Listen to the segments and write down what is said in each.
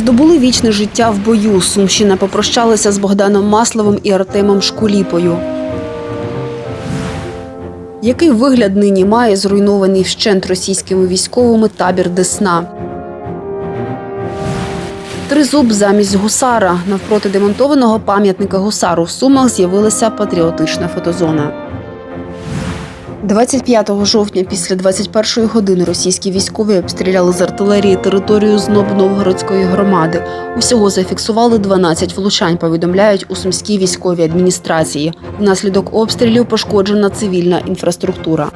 Здобули вічне життя в бою. Сумщина попрощалася з Богданом Масловим і Артемом Шкуліпою. Який вигляд нині має зруйнований вщент російськими військовими табір Десна? Тризуб замість гусара. Навпроти демонтованого пам'ятника гусару в Сумах з'явилася патріотична фотозона. 25 жовтня після 21-ї години російські військові обстріляли з артилерії територію зноб Новгородської громади. Усього зафіксували 12 влучань, повідомляють у сумській військовій адміністрації. Внаслідок обстрілів пошкоджена цивільна інфраструктура.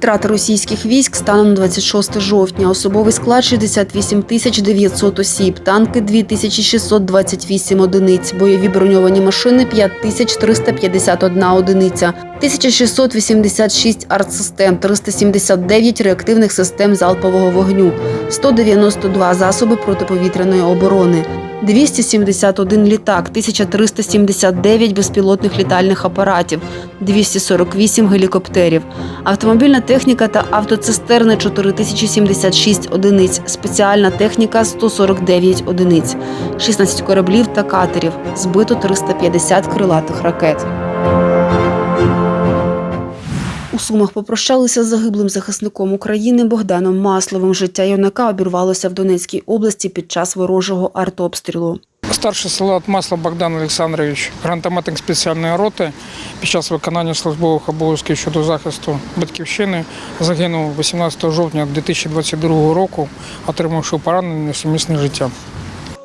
Втрати російських військ станом на 26 жовтня. Особовий склад 68 тисяч 900 осіб, танки 2628 одиниць, бойові броньовані машини 5351 одиниця, 1686 артсистем, 379 реактивних систем залпового вогню, 192 засоби протиповітряної оборони. 271 літак, 1379 безпілотних літальних апаратів, 248 гелікоптерів, автомобільна техніка та автоцистерни 4076 одиниць, спеціальна техніка 149 одиниць, 16 кораблів та катерів, збито 350 крилатих ракет. Сумах попрощалися з загиблим захисником України Богданом Масловим. Життя юнака обірвалося в Донецькій області під час ворожого артобстрілу. Старший солдат Масла Богдан Олександрович, гранатометник спеціальної роти, під час виконання службових обов'язків щодо захисту батьківщини загинув 18 жовтня 2022 року, отримавши поранення на сумісне життя.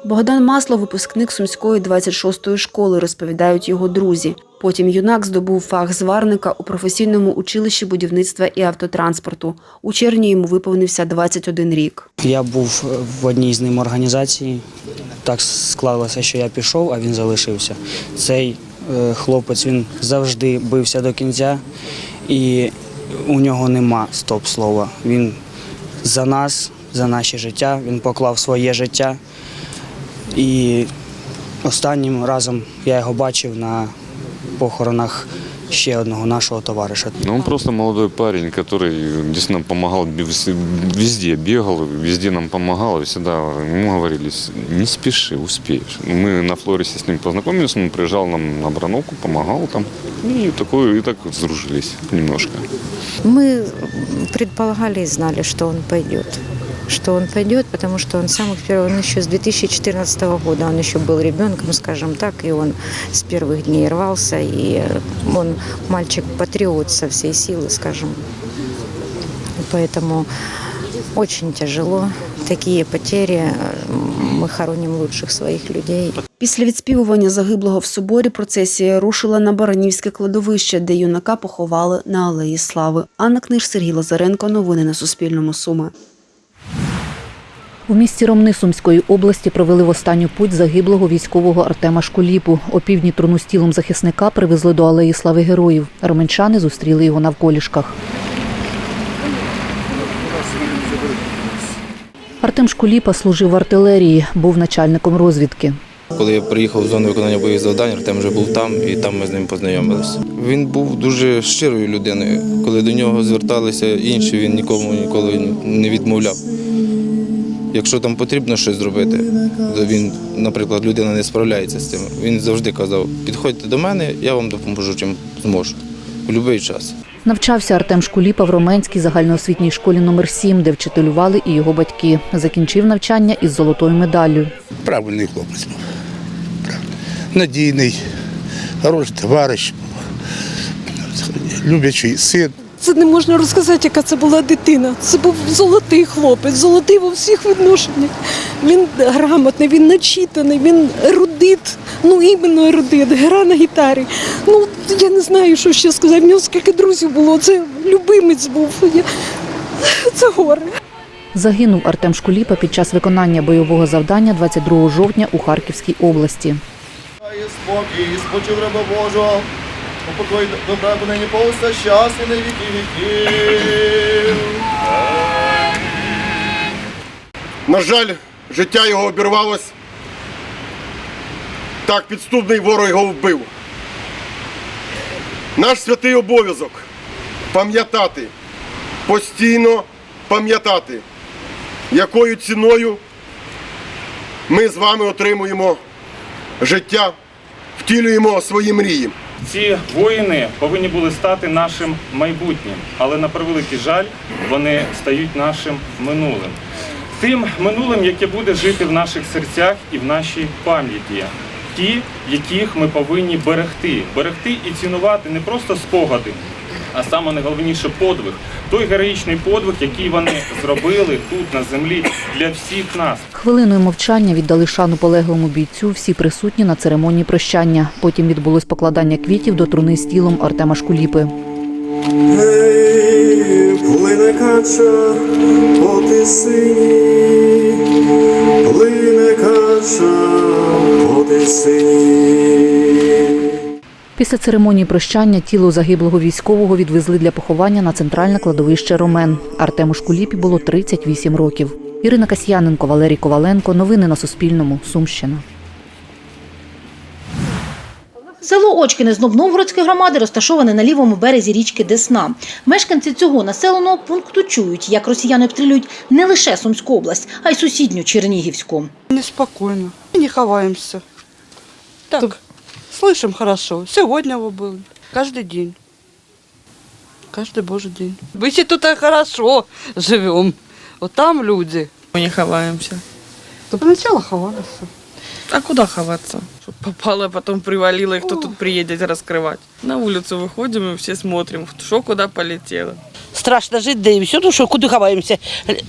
Богдан Маслов – випускник Сумської 26-ї школи, розповідають його друзі. Потім юнак здобув фах зварника у професійному училищі будівництва і автотранспорту. У червні йому виповнився 21 рік. Я був в одній з ним організацій. Так склалося, що я пішов, а він залишився. Цей е, хлопець він завжди бився до кінця, і у нього нема стоп-слова. Він за нас, за наше життя, він поклав своє життя. І останнім разом я його бачив на похоронах ще одного нашого товариша. Ну, он просто молодой парень, который действительно помогал бе- везде, бегал, везде нам помогал. И всегда ему говорили, «С- не спеши, успеешь. Мы на Флорисе с ним познакомились, он приезжал нам на Барановку, помогал там. И, такое, и так сдружились немножко. Мы предполагали и знали, что он пойдет. Что он пойдет, потому что он с самых первых, он еще с 2014 года, он еще был ребенком, скажем так, и он с первых дней рвался, и он мальчик-патриот со всей силы, скажем. И Поэтому очень тяжело. Такие потери, мы хороним лучших своих людей. Після відспівування загиблого в соборі процесія рушила на Баранівське кладовище, де юнака поховали на Алеї Слави. Анна Книж, Сергій Лазаренко. Новини на Суспільному. Суми. У місті Ромни Сумської області провели в останню путь загиблого військового Артема Шкуліпу. Опівдні труну з тілом захисника привезли до алеї слави героїв. Роменчани зустріли його навколішках. Артем Шкуліпа служив в артилерії, був начальником розвідки. Коли я приїхав в зону виконання бойових завдань, Артем вже був там, і там ми з ним познайомилися. Він був дуже щирою людиною. Коли до нього зверталися інші, він нікому ніколи не відмовляв. Якщо там потрібно щось зробити, то він, наприклад, людина не справляється з цим. Він завжди казав: підходьте до мене, я вам допоможу, чим зможу. У будь-який час. Навчався Артем Шкуліпа в Роменській загальноосвітній школі номер 7 де вчителювали і його батьки. Закінчив навчання із золотою медаллю. Правильний хлопець був. Надійний, хороший товариш, люблячий син. Це не можна розказати, яка це була дитина. Це був золотий хлопець, золотий у всіх відношеннях. Він грамотний, він начитаний, він ерудит, ну іменно ерудит, гра на гітарі. Ну я не знаю, що ще сказати. В нього скільки друзів було. Це любимець був. Я... Це горе. Загинув Артем Шкуліпа під час виконання бойового завдання 22 жовтня у Харківській області. Спокій, спочив раба Божого, упокой добра бо нині повста щасти на віки віків. На жаль, життя його обірвалось. Так підступний ворог його вбив. Наш святий обов'язок пам'ятати, постійно пам'ятати, якою ціною ми з вами отримуємо життя, втілюємо свої мрії. Ці воїни повинні були стати нашим майбутнім, але на превеликий жаль, вони стають нашим минулим. Тим минулим, яке буде жити в наших серцях і в нашій пам'яті. Ті, яких ми повинні берегти, берегти і цінувати не просто спогади, а саме найголовніше подвиг. Той героїчний подвиг, який вони зробили тут на землі для всіх нас. Хвилиною мовчання віддали шану полеглому бійцю всі присутні на церемонії прощання. Потім відбулось покладання квітів до труни з тілом Артема Шкуліпи. Гей, плине кача по тисині, плине кача по тисині. Після церемонії прощання тіло загиблого військового відвезли для поховання на центральне кладовище Ромен. Артему Шкуліпі було 38 років. Ірина Касьяненко, Валерій Коваленко. Новини на Суспільному. Сумщина. Село Очкине з Новгородської громади розташоване на лівому березі річки Десна. Мешканці цього населеного пункту чують, як росіяни обстрілюють не лише Сумську область, а й сусідню Чернігівську. Неспокойно. Не ховаемся. Так, слышим хорошо. Сегодня вы были. Каждый день. Каждый божий день. Мы все тут так хорошо живем. Вот там люди. Мы не ховаемся. То поначалу ховались. А куда ховаться? Чтоб попало, потом привалило, и кто тут приедет раскрывать. На улицу выходим и все смотрим, что куда полетело. Страшно жити, де і все, ну що, куди ховаємося?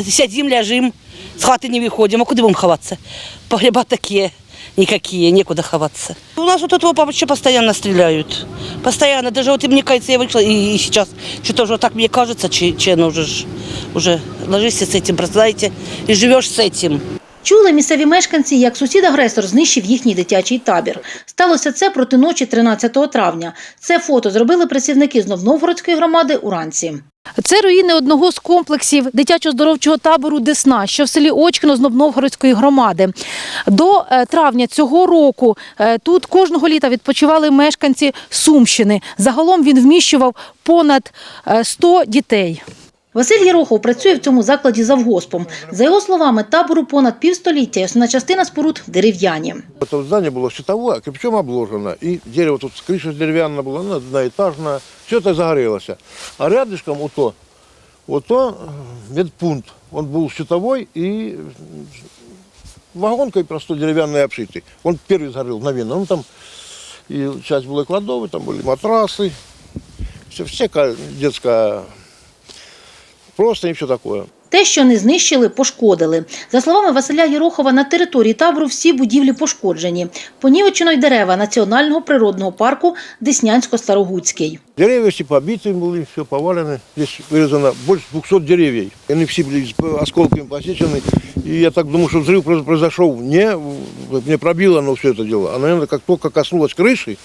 Сидим, ляжим, з хати не виходимо, а куди будемо ховатися? Погреба такі, никакие, некуда ховаться. У нас вот этого вообще постоянно стреляют. Постоянно, даже вот и мне кажется, я вышла, и, и сейчас что-то уже так мне кажется, че, че ну, уже, ж- уже ложишься с этим, бросаете, и живешь с этим. Чули місцеві мешканці, як сусід-агресор знищив їхній дитячий табір. Сталося це проти ночі 13 травня. Це фото зробили працівники з Новгородської громади уранці. Це руїни одного з комплексів дитячо-здоровчого табору Десна, що в селі Очкино з Новгородської громади. До е, травня цього року е, тут кожного літа відпочивали мешканці Сумщини. Загалом він вміщував понад е, 100 дітей. Василь Єрохов працює в цьому закладі завгоспом. За його словами, табору понад півстоліття, і основна частина споруд дерев'яні. Это здание было щитовое, кирпичом обложено, и дерево тут, крыша деревянная была, она одноэтажная, все это загорелось. А рядышком вот то, вот то э, медпункт, он был щитовой и вагонкой просто деревянной обшитый. Он первый сгорел мгновенно. Ну, там и часть была кладовой, там были матрасы, все, всякая детская, просто и все такое. Те, що не знищили, пошкодили. За словами Василя Єрохова, на території табору всі будівлі пошкоджені. Понівечено й дерева Національного природного парку Деснянсько-Старогуцький. Деревья все побиты были, все повалено. Здесь вырезано больше 200 деревьев. Они все были с осколками посечены. И я так думаю, что взрыв произ- произошел не, не пробило оно все это дело, а, наверное, как только коснулось крыши,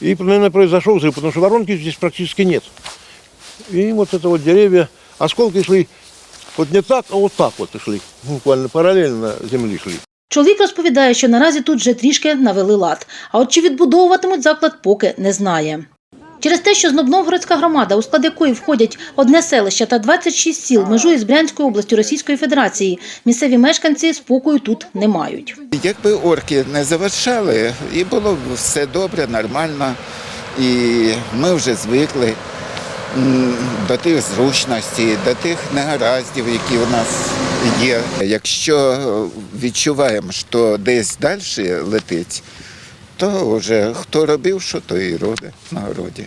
и, наверное, произошел взрыв, потому что воронки здесь практически нет. И вот это вот деревья, осколки шли вот не так, а вот так вот и шли. Буквально параллельно земли шли. Чоловік розповідає, що наразі тут вже трішки навели лад. А от чи відбудовуватимуть заклад, поки не знає. Через те, що Знобновгородська громада, у склад якої входять одне селище та 26 сіл, межує з Брянською областю Російської Федерації, місцеві мешканці спокою тут не мають. Якби орки не завершали, і було б все добре, нормально, і ми вже звикли до тих зручностей, до тих негараздів, які у нас є. Якщо відчуваємо, що десь далі летить, то вже хто робив, що то і робить на городі.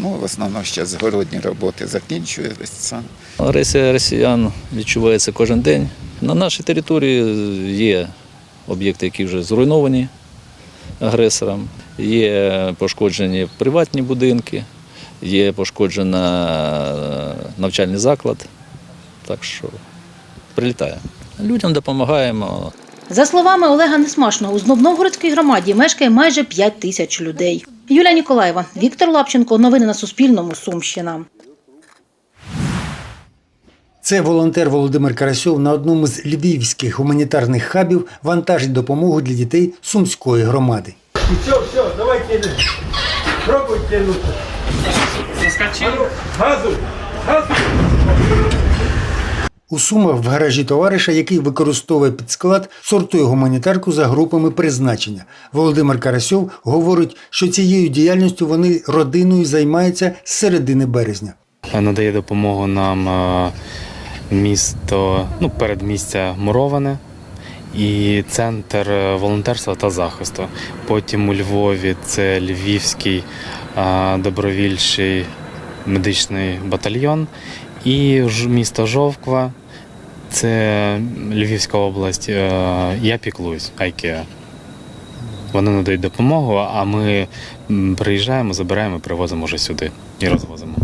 Ну, в основному зараз городні роботи закінчуються. Агресія росіян відчувається кожен день. На нашій території є об'єкти, які вже зруйновані агресором, є пошкоджені приватні будинки, є пошкоджена навчальний заклад. Так що прилітає. Людям допомагаємо. За словами Олега Несмашного, у Знобновгородській громаді мешкає майже 5 тисяч людей. Юлія Ніколаєва, Віктор Лапченко. Новини на Суспільному. Сумщина. Це волонтер Володимир Карасьов на одному з львівських гуманітарних хабів вантажить допомогу для дітей Сумської громади. Все, все, давайте. Пробуй Заскочил. Газу, газу. У Сумах в гаражі товариша, який використовує під склад, сортує гуманітарку за групами призначення. Володимир Карасьов говорить, що цією діяльністю вони родиною займаються з середини березня. надає допомогу нам е, місто, ну, передмістя Муроване і центр е, волонтерства та захисту. Потім у Львові це Львівський добровільчий медичний батальйон і місто Жовква. Це Львівська область. е, Я піклуюсь, IKEA. Вони надають допомогу, а ми приїжджаємо, забираємо, привозимо вже сюди і розвозимо.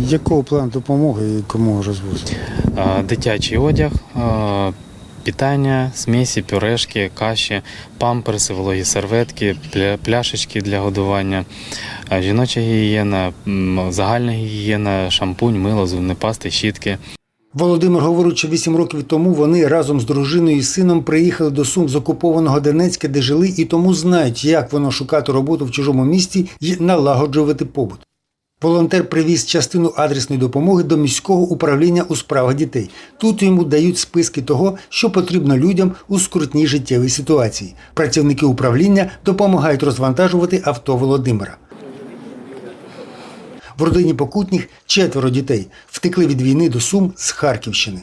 Якого плану допомоги і кому розвозити? Е, Дитячий одяг, е, питання, смісі, пюрешки, каші, памперси, вологі серветки, пля- пляшечки для годування, жіноча гігієна, загальна гігієна, шампунь, мило, зубні пасти, щітки. Володимир говорить, що вісім років тому вони разом з дружиною і сином приїхали до Сум з окупованого Донецька, де жили, і тому знають, як воно шукати роботу в чужому місті і налагоджувати побут. Волонтер привіз частину адресної допомоги до міського управління у справах дітей. Тут йому дають списки того, що потрібно людям у скрутній життєвій ситуації. Працівники управління допомагають розвантажувати авто Володимира. В родині покутніх четверо дітей втекли від війни до Сум з Харківщини.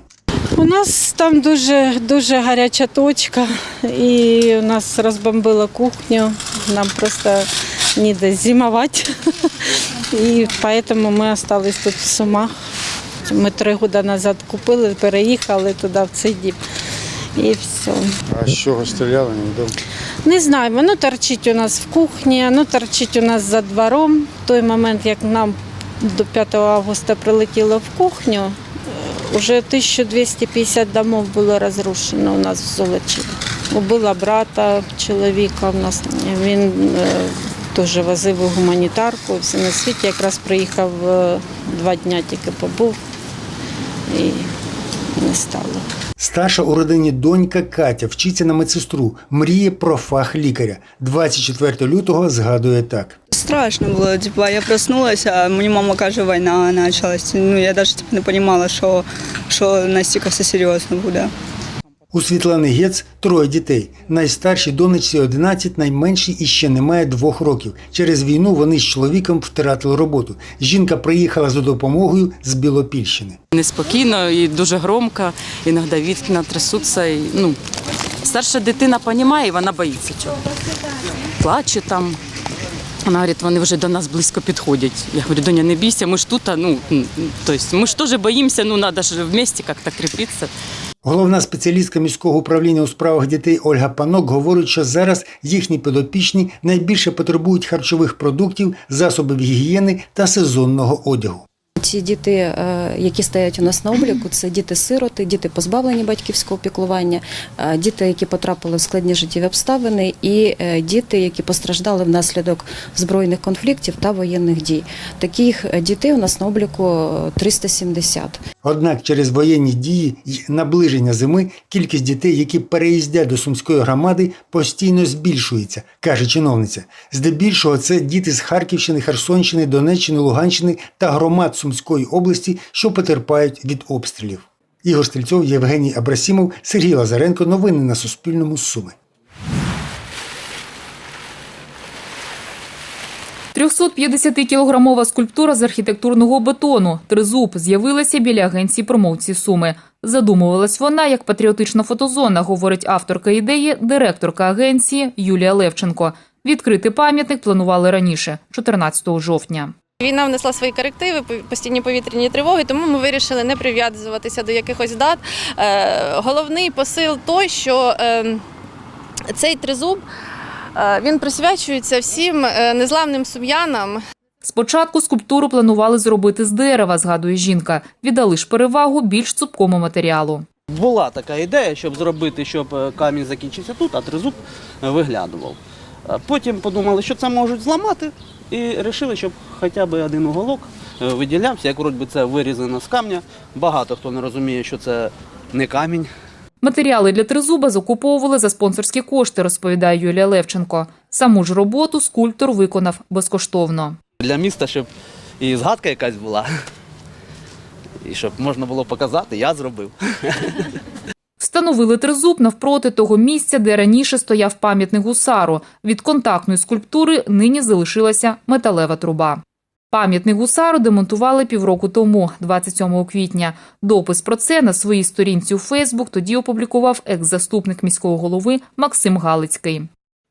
У нас там дуже дуже гаряча точка, і у нас розбомбило кухню. Нам просто ніде зимувати. І тому ми залишились тут в Сумах. Ми три роки назад купили, переїхали туди, в цей дім. І все. А з чого стріляли, невідомо. Не знаю, воно торчить у нас в кухні, воно торчить у нас за двором. В той момент, як нам до 5 августа прилетіло в кухню, е, вже 1250 домов було розрушено у нас в Золочі. Убила брата чоловіка в нас. Він е, теж возив гуманітарку, все на світі. Якраз приїхав е, два дні тільки побув і не стало. Старша у родині донька Катя вчиться на медсестру, мріє про фах лікаря. 24 лютого згадує так. Страшно було, типа, я проснулася, а мені мама каже, війна почалася. Ну, я навіть типу, не розуміла, що, що настільки все серйозно буде. У Світлани Гець троє дітей. Найстаршій донечці 11, найменшій іще немає двох років. Через війну вони з чоловіком втратили роботу. Жінка приїхала за допомогою з Білопільщини. Неспокійно і дуже громко, іноді вікна трясуться. І, ну, старша дитина розуміє, і вона боїться цього. Плаче там. Вона говорить, вони вже до нас близько підходять. Я говорю, Доня, не бійся, ми ж тут, а, ну, м, то есть, ми ж теж боїмося, ну, треба ж вместе як-то кріпитися. Головна спеціалістка міського управління у справах дітей Ольга Панок говорить, що зараз їхні підопічні найбільше потребують харчових продуктів, засобів гігієни та сезонного одягу. Ці діти, е, які стоять у нас на обліку, це діти-сироти, діти позбавлені батьківського піклування, е, діти, які потрапили в складні життєві обставини, і е, діти, які постраждали внаслідок збройних конфліктів та воєнних дій. Таких дітей у нас на обліку е, 370. Однак через воєнні дії й наближення зими кількість дітей, які переїздять до сумської громади, постійно збільшується, каже чиновниця. Здебільшого це діти з Харківщини, Херсонщини, Донеччини, Луганщини та громад Сумської області, що потерпають від обстрілів. Ігор Стрільцов, Євгеній Абрасімов, Сергій Лазаренко. Новини на Суспільному. Суми. 350-кілограмова скульптура з архітектурного бетону «Тризуб» з'явилася біля агенції промоції Суми. Задумувалась вона як патріотична фотозона, говорить авторка ідеї, директорка агенції Юлія Левченко. Відкрити пам'ятник планували раніше, 14 жовтня. Війна внесла свої корективи, постійні повітряні тривоги, тому ми вирішили не прив'язуватися до якихось дат. Е, Головний посил той, що е, цей тризуб е, він присвячується всім е, незламним сум'янам. Спочатку скульптуру планували зробити з дерева, згадує жінка. Віддали ж перевагу більш цупкому матеріалу. Була така ідея, щоб зробити, щоб камінь закінчився тут, а тризуб виглядував. Потім подумали, що це можуть зламати, і вирішили, щоб хоча б один уголок е, виділявся, як вроді це вирізано з камня. Багато хто не розуміє, що це не камінь. Матеріали для тризуба закуповували за спонсорські кошти, розповідає Юлія Левченко. Саму ж роботу скульптор виконав безкоштовно. Для міста, щоб і згадка якась була. І щоб можна було показати, я зробив. Встановили тризуб навпроти того місця, де раніше стояв пам'ятник гусару. Від контактної скульптури нині залишилася металева труба. Пам'ятник гусару демонтували півроку тому, 27 квітня. Допис про це на своїй сторінці у Фейсбук тоді опублікував екс-заступник міського голови Максим Галицький.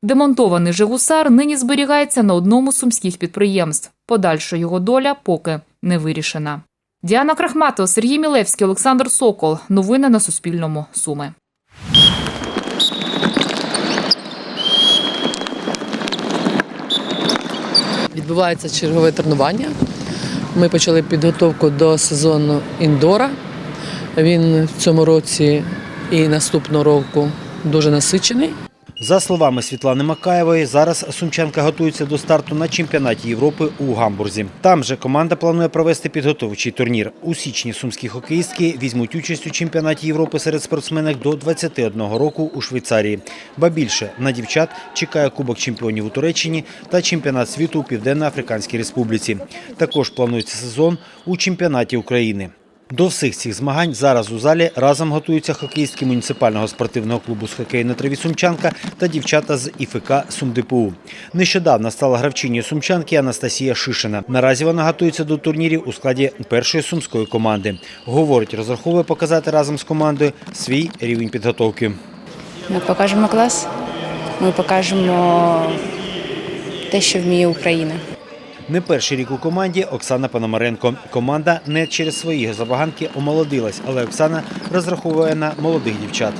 Демонтований же гусар нині зберігається на одному з сумських підприємств. Подальша його доля поки не вирішена. Діана Крахматова, Сергій Мілевський, Олександр Сокол. Новини на Суспільному. Суми. Відбувається чергове тренування. Ми почали підготовку до сезону індора. Він в цьому році і наступного року дуже насичений. За словами Світлани Макаєвої, зараз Сумчанка готується до старту на чемпіонаті Європи у Гамбурзі. Там же команда планує провести підготовчий турнір. У січні сумські хокеїстки візьмуть участь у чемпіонаті Європи серед спортсменок до 21 року у Швейцарії. Ба більше на дівчат чекає Кубок чемпіонів у Туреччині та чемпіонат світу у Південно-Африканській Республіці. Також планується сезон у чемпіонаті України. До всіх цих змагань зараз у залі разом готуються хокеїстки муніципального спортивного клубу з хокею на траві Сумчанка та дівчата з ІФК СумДПУ. Нещодавно стала гравчиною Сумчанки Анастасія Шишина. Наразі вона готується до турнірів у складі першої сумської команди. Говорить, розраховує показати разом з командою свій рівень підготовки. Ми покажемо клас, ми покажемо те, що вміє Україна. Не перший рік у команді Оксана Пономаренко. Команда не через свої забаганки омолодилась, але Оксана розраховує на молодих дівчат.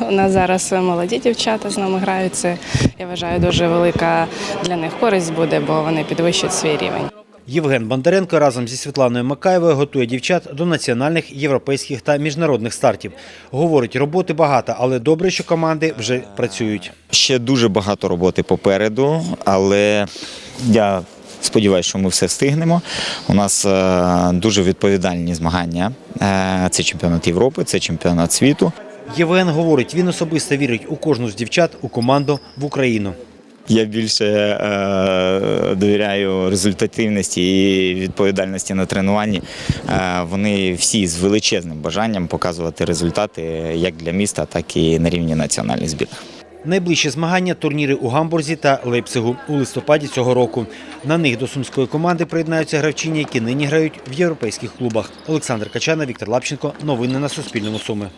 У нас зараз молоді дівчата з нами грають. Це я вважаю дуже велика для них користь буде, бо вони підвищать свій рівень. Євген Бондаренко разом зі Світланою Макаєвою готує дівчат до національних, європейських та міжнародних стартів. Говорить, роботи багато, але добре, що команди вже працюють. Ще дуже багато роботи попереду, але я сподіваюся, що ми все встигнемо. У нас е, дуже відповідальні змагання. Е, Це чемпіонат Європи, це чемпіонат світу. Євген говорить, він особисто вірить у кожну з дівчат, у команду, в Україну. Я більше е, довіряю результативності і відповідальності на тренуванні. Е, вони всі з величезним бажанням показувати результати як для міста, так і на рівні національних збірних. Найближчі змагання турніри у Гамбурзі та Лейпцигу у листопаді цього року. На них до сумської команди приєднаються гравчині, які нині грають в європейських клубах. Олександр Качана, Віктор Лапченко. Новини на Суспільному. Суми.